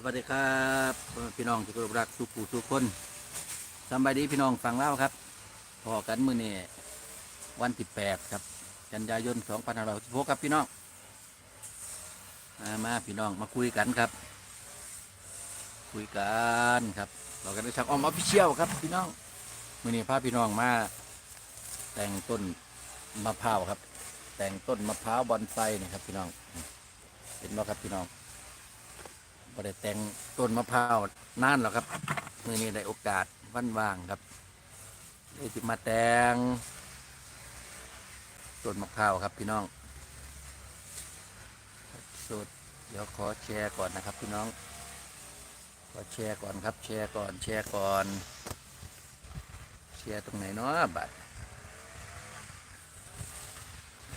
สวัสดีครับพี่น้องที่เคารพรักทุกผู้ทุกคนสำบายดีพี่น้องฟังเล่าครับพอกันมือนี่วันที่แปดครับ กันยายนสองพันห้าร้อยสิบหกครับพี่น้องมามาพี่น้องมาคุยกันครับ คุยกันครับเรากันในช่างออมออฟฟิเชียลครับ พี่น้องมือนี้พาพี่น้องมา แต่งต้นมะพร้าวครับ แต่งต้นมะพร้าวบอนไซนี่ครับ พี่น้อง เห็นไหมครับพี่น้อง บ่ได้แต่งต้นมะพร้าวนานหรอกครับมื่อนี้ได้โอกาสวันว่างครับเลยสิมาแต่งต้นมะพร้าวครับพี่น้องสุดเดี๋ยวขอแชร์ก่อนนะครับพี่น้อง ขอแชร์ก่อนครับ แชร์ก่อน แชร์ก่อน แชร์ตรงไหนเนาะบัตร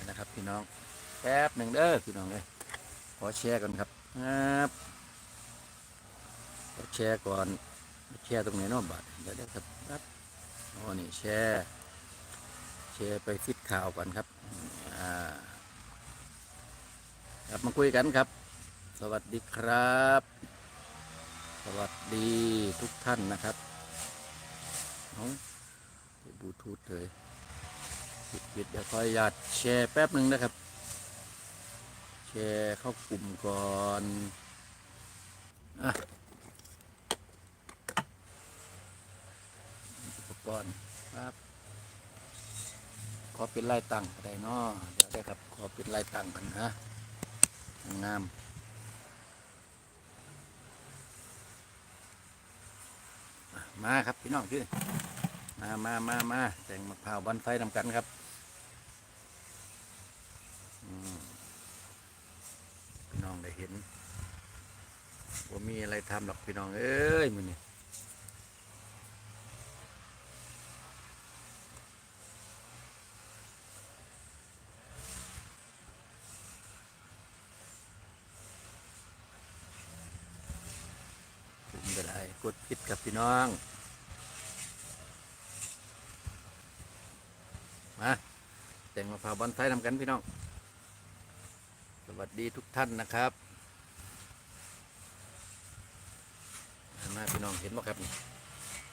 นะครับพี่น้องแป๊บหนึ่งเด้อพี่น้องเลยขอแชร์ก่อนครับครับ แชร์ก่อนแชร์ตรงไหนเนาะบัตรเดี๋ยวเดี๋ยวครับครับอ๋อนี่แชร์แชร์ไปฟิตข่าวก่อนครับอ่าครับมาคุยกันครับ สวัสดีครับ สวัสดีทุกท่านนะครับเอาบลูทูธเลยปิดปิดเดี๋ยวคอยหยาดแชร์แป๊บหนึ่งนะครับ แชร์เข้ากลุ่มก่อนอะ อุป กรณ์ครับขอเป็นลายตังได้เนาะเดี๋ยวได้ครับขอเป็นลายตังกันนะงามมาครับพี่น้องพี่มามามามาแต่งมะพร้าวบันไฟทำกันครับพี่น้องได้เห็นว่ามีอะไรทำหรอกพี่น้องเอ้ยมันนี่ ผม กดผิดกับพี่น้อง มาแต่งมะพร้าวบอนไซทำกันพี่น้อง สวัสดีทุกท่านนะครับมาพี่น้องเห็นไหมครับ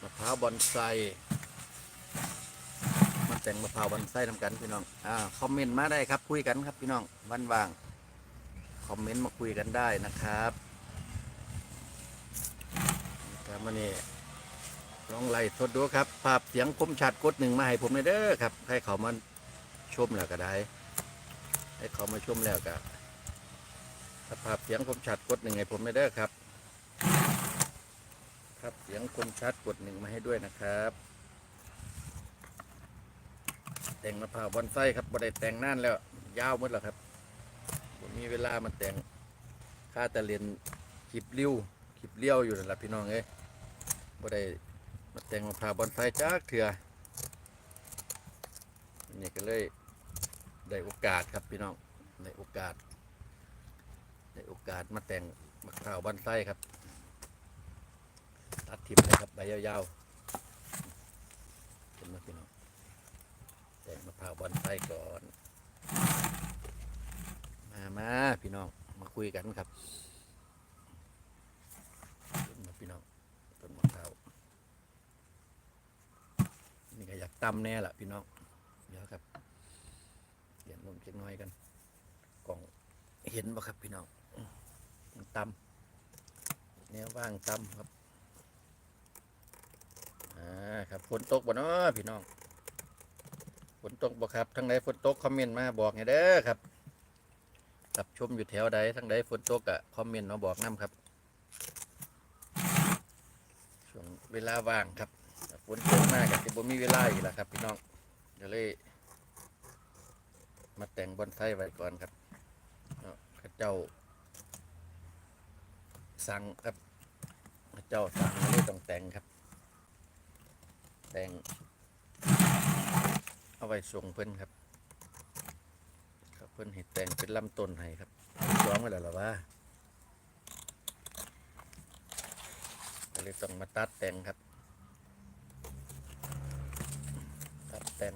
มะพร้าวบอนไซมาแต่งมะพร้าวบอนไซทำกันพี่น้องอ่าคอมเมนต์มาได้ครับคุยกันครับพี่น้องวันว่างคอมเมนต์มาคุยกันได้นะครับ ครับวันนี้ลองไล่ทดดูครับ ภาพเสียงคมชัดกดหนึ่งมาให้ผมเลยเด้อครับ ให้เขามาชมแล้วก็ได้ ให้เขามาชมแล้วก็ถ้าภาพเสียงคมชัดกดหนึ่งให้ผมเลยเด้อครับ ครับเสียงคมชัดกดหนึ่งมาให้ด้วยนะครับแต่งมะพร้าวบอนไส้ครับบ่ได้แต่งนานแล้ว ยาวหมดแล้วครับผมมีเวลามาแต่งค่าแต่เรียนคลิปริ้วคลิปเลี้ยวอยู่นั่นแหละพี่น้องเอ้ย บ่ได้มาแต่งมะพร้าวบอนไซจากเถื่อนี่ก็เลยได้โอกาสครับพี่น้องได้โอกาสได้โอกาสมาแต่งมะพร้าวบอนไซครับ ตัดทิมเลยครับใบยาวๆเป็นมาพี่น้องแต่งมะพร้าวบอนไซก่อน มามาพี่น้องมาคุยกันครับ ต้นมะพี่น้องต้นมะพร้าวนี่ก็อยาก ตำแน่ละพี่น้อง เดี๋ยวครับเดี๋ยวลงเล็กน้อยกันกล่องเห็นบ่ครับพี่น้องมันตำแนวว่างตำครับอ่าครับฝนตกบ่เนาะพี่น้องฝนตกบ่ครับทั้งใดฝนตกคอมเมนต์มาบอกไงเด้อครับกับชมอยู่แถวใดทั้งใดฝนตกอะคอมเมนต์มาบอกน้ำครับช่วงเวลาว่างครับ ฝนตกมากกับที่บ่มีเวลาอีกแล้วครับ พี่น้องเดี๋ยวเลย มาแต่งบอนไซไว้ก่อนครับข้าเจ้า สั่งครับข้าเจ้าสั่งเลยต้องแต่งครับ แต่ง เอาไว้ส่งเพิ่อนครับครับเพิ่อนให้แต่งเป็นลำต้นให้ครับซ้อมไว้แล้วหรอว่าก็เลยต้องมาตัดแต่งครับ ตัด แต่ง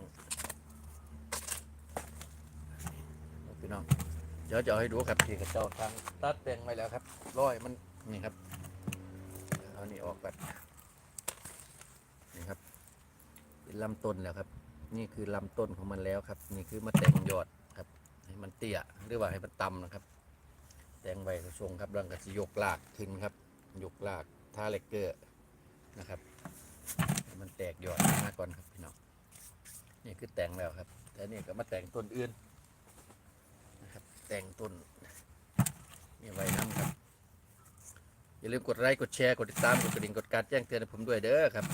พี่น้องเดี๋ยวจะเอาให้ดูครับที่กระเจ้าทางตัดแต่งไว้แล้วครับร้อยมันนี่ครับเอานี่ออกก่อนนี่ครับเป็นลำต้นแล้วครับ นี่คือลำต้นของมันแล้วครับ นี่คือมาแต่งยอดครับให้มันเตี้ยหรือว่าให้มันต่ำนะครับ แต่งใบทรงครับรังกระสิยกลากขึ้นครับยกลากท่าเลกเกอร์นะครับให้มันแตกยอดมาก่อนครับพี่น้อง นี่คือแต่งแล้วครับ แต่นี่ก็มาแต่งต้นอื่นนะครับ แต่งต้นนี่ไว้น้ำครับ อย่าลืมกดไลค์กดแชร์กดติดตามกดกระดิ่งกดการแจ้งเตือนให้ผมด้วยเด้อครับ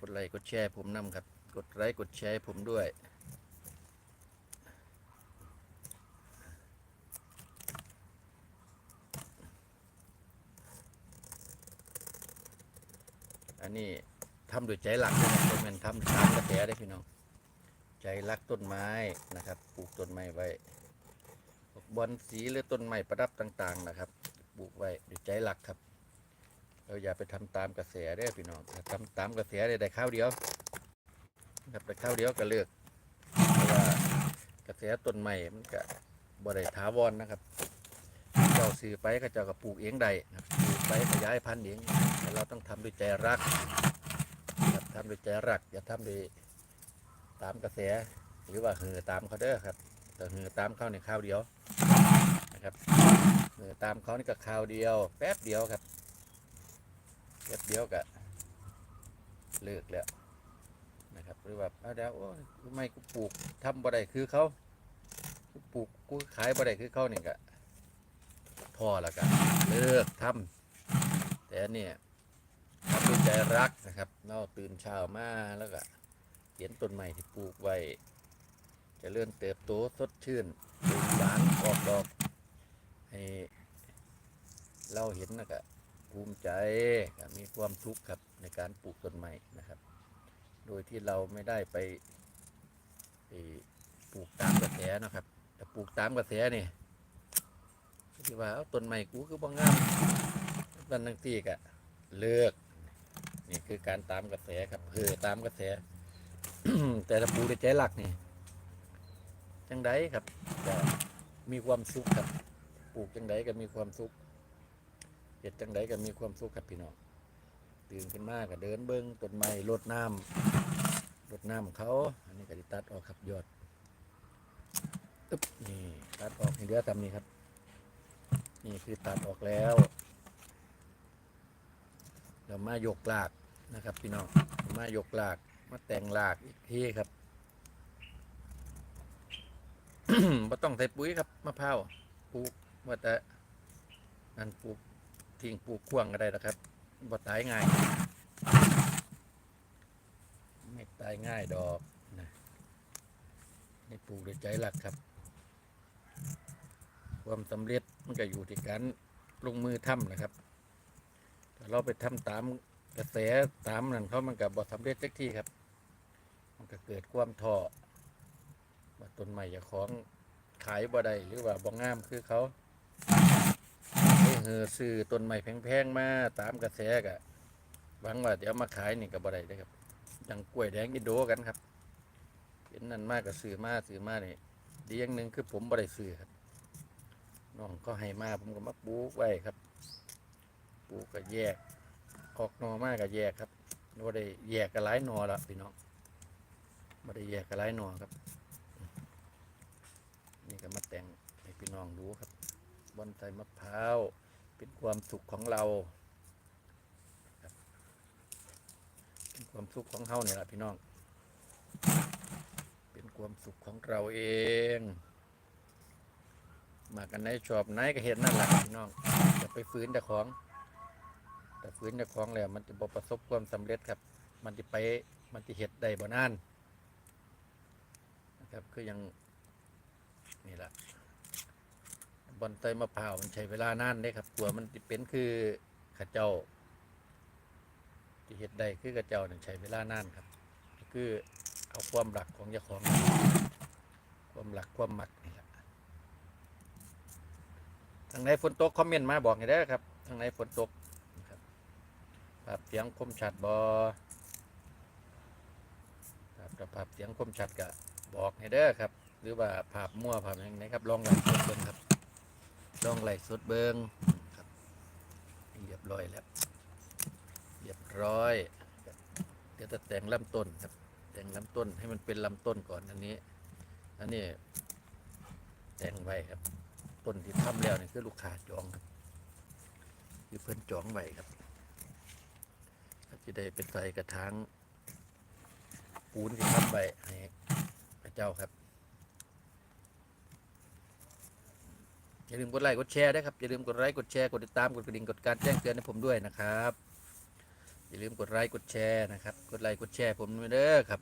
กดไลค์กดแชร์ผมน้ำครับ กดไลค์กดแชร์ผมด้วยอันนี้ ทำโดวยใจหลักนะครับเป็นแม่นทำตามกระแสได้พี่น้อง ใจรักต้นไม้นะครับ ปลูกต้นไม้ไว้บอนสีหรือต้นไม้ประดับต่าง ๆ นะครับ ปลูกไว้ด้วยใจหลักครับ เราอย่าไปทำตามกระแสเด้พี่น้องถ้าทำตามกระแสได้ได้ข้าวเดียวครับได้ข้าวเดียวก็เลิกเพราะว่ากระแสต้นไม้มันก็บ่ได้ถาวรนะครับเจ้าซื้อไปก็เจ้าก็ปลูกเองได้ปลูกไปขยายพันธุ์เองแต่เราต้องทำด้วยใจรัก ทำด้วยใจรัก อย่าทำด้วยตามกระแส หรือว่าเหือตามเขาเด้อครับแต่เหือตามเขาในข้าวเดียวนะครับเหือตามเขานี่ก็ข้าวเดียว แป๊บเดียวครับแป๊บเดียวก็เลิกแล้วนะครับ หรือว่าเอาแล้วโอ้ยไมกูปลูกทำบ่ได้คือเขากูปลูกกูขายบ่ได้คือเขาเนี่ยก็พอแล้วกันเลิกทำแต่เนี่ยทำด้วยใจรัก นะครับเราตื่นเช้ามาแล้วก็เห็นต้นไม้ที่ปลูกไว้จะเลื่อนเติบโตสดชื่นดูบานออกดอกให้เราเห็นนะก็ภูมิใจมีความสุกข์ครับในการปลูกต้นไม้นะครับ โดยที่เราไม่ได้ไปปลูกตามกระแสนะครับแต่ปลูกตามกระแสนี่ที่ว่าต้นไม้กูคือบ่งามบันทังทีกะเลิก นี่คือการตามกระแสครับเพือตามกระแส แต่ถ้าปลูกในใจหลักนี่จังไดครับจะมีความสุขครับปลูกจังไดก็มีความสุขเห็ดจังไดก็มีความสุขครับพี่น้องตื่นขึ้นมาก็เดินเบิ้งต้นไม้รดน้ำรดน้ำเขา อันนี้ก็ดิตัดออกครับยอดอึ๊บนี่ตัดออกให้เหลือตามนี้ครับ นี่คือตัดออกแล้วเรามายกลาก นะครับ พี่น้องมายกลากมาแต่งหลากอีกทีครับไม่ต้องใส่ปุ๋ยครับมะพร้าวปลูกว่าแต่นั่นปลูกทิ้งปลูกข่วงก็ได้นะครับบ่ตายง่าย ไม่ตายง่ายดอกนะนี่ปลูกด้วยใจหลักครับ ความสำเร็จมันก็อยู่ที่การลงมือทำนะครับถ้าเราไปทำตาม กระแสตามนั่นเขามันกับบอสำเร็จสักที่ครับ มันก็เกิดความท้อว่าต้นใหม่จะของขายบ่ได้หรือว่าบ่งามคือเขาเฮือซื้อต้นใหม่แพงๆมาตามกระแสกะหวังว่าเดี๋ยวมาขายนี่ก็บ่ได้เลยครับอย่างกล้วยแดงอินโดกันครับเห็นนั่นมากก็ซื้อมาซื้อมานี่ดีอย่างหนึ่งคือผมบ่ได้ซื้อครับน้องก็ให้มาผมก็มาปลูกไว้ครับปลูกก็แยก ออกนอมากก็แยกครับไม่ได้แยกกันหลายนอละพี่น้องม่ได้แยกกันหลายนอครับ นี่ก็มาแต่งให้พี่น้องดูครับบอนไซมะพร้าวเป็นความสุขของเราครับเป็นความสุขของเขาเนี่ยแหละพี่น้อง เป็นความสุขของเราเอง มากันไหนชอบไหนก็เห็นนั่นแหละพี่น้องอย่าไปฝืนแต่ของ แต่ฝืนแต่ของแล้วมันจะบประสบความสำเร็จครับ มันจะไปมันจะเห็ดได้บ่นานนะครับคือยังนี่แหละบอนไตยมะพร้าวมันใช้เวลานานเด้ครับกลัวมันจะเป็นคือข้าเจ้าที่เห็ดได้คือข้าเจ้าเนี่ยใช้เวลานานครับคือเอาความหลักของเจ้าของ ความหลักความหมักนี่แหละทางไหนฝนตกคอมเมนต์มาบอกให้ได้ครับทางไหนฝนตก ภาพเสียงคมชัดบอครับถ้าภาพเสียงคมชัดก็บอกให้ได้อครับ หรือว่าภาพมั่วภาพย่างไรครับลองไล่สดเบิ้งครับลองไล่สดเบิ้งครับเรียบร้อยแล้วเรียบร้อยเดี๋ยวจะแต่งลำต้นครับ แต่งลำต้นให้มันเป็นลำต้นก่อนอันนี้อันนี้แต่งไว้ครับต้นที่ทำแล้วนี่คือลูกค้าจองครับคือเพิ่นจองไว้ครับ จะได้เป็นใส่กระถางปูนที่ทำไว้ให้พระเจ้าครับอย่าลืมกดไลค์กดแชร์ด้วยครับอย่าลืมกดไลค์กดแชร์กดติดตามกดกระดิ่งกดการแจ้งเตือนให้ผมด้วยนะครับอย่าลืมกดไลค์กดแชร์นะครับกดไลค์กดแชร์ผมด้วยเด้อครับ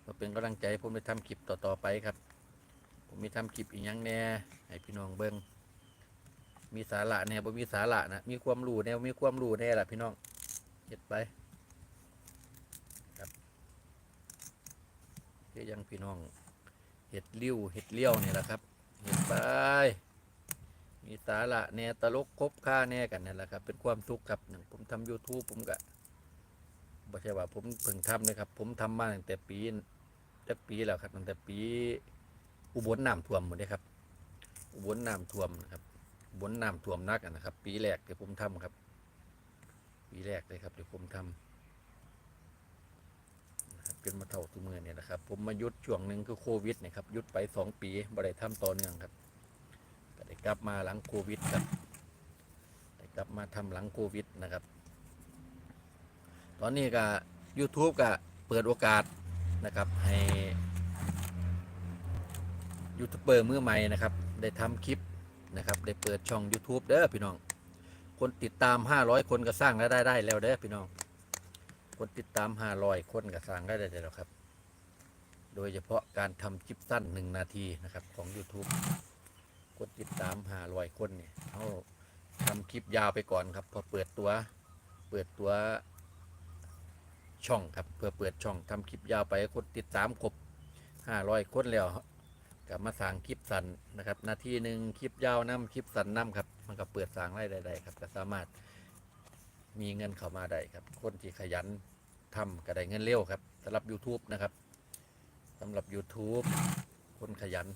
เพื่อเป็นกำลังใจให้ผมไปทำคลิปต่อๆไปครับ ผมมีทำคลิปอีกย่างแน่ให้พี่น้องเบิ้งมีสาระแน่บ่มีสาระนะมีความรู้แน่มีความรู้แน่ล่ะพี่น้องเฮ็ดไปครับ คือยังพี่น้องเห็ดลิ้วเห็ดเลี้ยวนี่แหละครับเห็ดไปมีสาระแน่ตลกคบค่าแน่กันนั่นแหละครับ เป็นความสุกข์ครับหนึ่งผมทำ YouTube ผมก็ไม่ใช่ว่าผมเพิ่งทำนะครับ ผมทำมาตั้งแต่ปีตั้งปีแล้วครับตั้งแต่ปี อุบลน้ำท่วมหมดเลยครับ อุบลน้ำท่วมนะครับอุบลน้ำท่วมนักนะครับ ปีแรกที่ผมทำครับ ปีแรกเลยครับที่ผมทำ จนมาเท่าทุกเมื่อเนี่ยนะครับ ผมมายุดช่วงหนึ่งคือโควิดนะครับยุดไปสองปีบ่ได้ทำต่อเนื่องครับก็ได้กลับมาหลังโควิดครับได้กลับมาทำหลังโควิดนะครับ ตอนนี้ก็ YouTube ก็เปิดโอกาสนะครับให้ยูทูบเบอร์มือใหม่นะครับ ได้ทำคลิปนะครับ ได้เปิดช่อง YouTube เด้อพี่น้อง คนติดตาม 500 คนก็สร้างรายได้ได้แล้วเด้อพี่น้อง คนติดตาม500คนก็สร้างได้ได้แล้วครับ โดยเฉพาะการทำคลิปสั้น1นาทีนะครับของ YouTube คนติดตามหาลอยคนเนี่ยเขาทำคลิปยาวไปก่อนครับ พอเปิดตัว เปิดตัวช่องครับ เพื่อเปิดช่องทำคลิปยาวไปคนติดตามครบห้าร้อยคนแล้วกลับมาสั่งคลิปสั้นนะครับ นาทีหนึ่งคลิปยาวน้ำคลิปสั้นน้ำครับ มันก็เปิดสั่งได้ได้ครับก็สามารถ มีเงินเข้ามาได้ครับ คนที่ขยันทำก็ได้เงินเร็วครับสำหรับ YouTube นะครับสำหรับ YouTube คนขยัน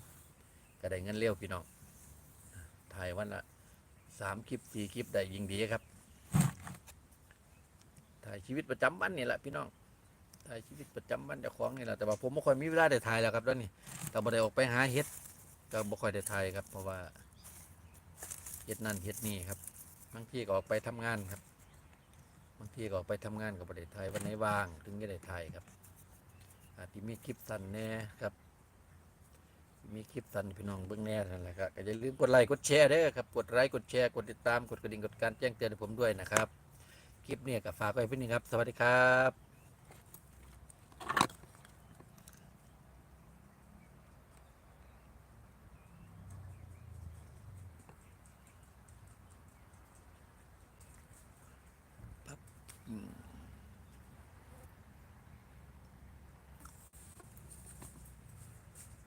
ก็ได้เงินเร็วพี่น้องถ่ายวันละสามคลิปสี่คลิปได้ยิ่งดีครับ ถ่ายชีวิตประจำวันนี่แหละพี่น้อง ถ่ายชีวิตประจำวันเจ้าของนี่แหละแต่ว่าผมไม่ค่อยมีเวลาได้ถ่ายแล้วครับแล้วนี่ก็บ่ได้ออกไปหาเฮ็ดก็บ่ค่อยได้ถ่ายครับ เพราะว่าเฮ็ดนั่นเฮ็ดนี่ครับบางทีก็ออกไปทำงานครับางทีก็ออกไปทำงานกับประเทศไทยวันไหนว่างถึงจะได้ถ่ายครับ อาจจะมีคลิปสั้นแน่ครับ มีคลิปสั้นพี่น้องเบื้องแน่นั่นแหละครับก็อย่าลืมกดไลค์กดแชร์ด้วยครับ กดไลค์กดแชร์กดติดตามกดกระดิ่งกดการแจ้งเตือนให้ผมด้วยนะครับ คลิปเนี่ยก็ฝากไว้เพื่อนครับ สวัสดีครับ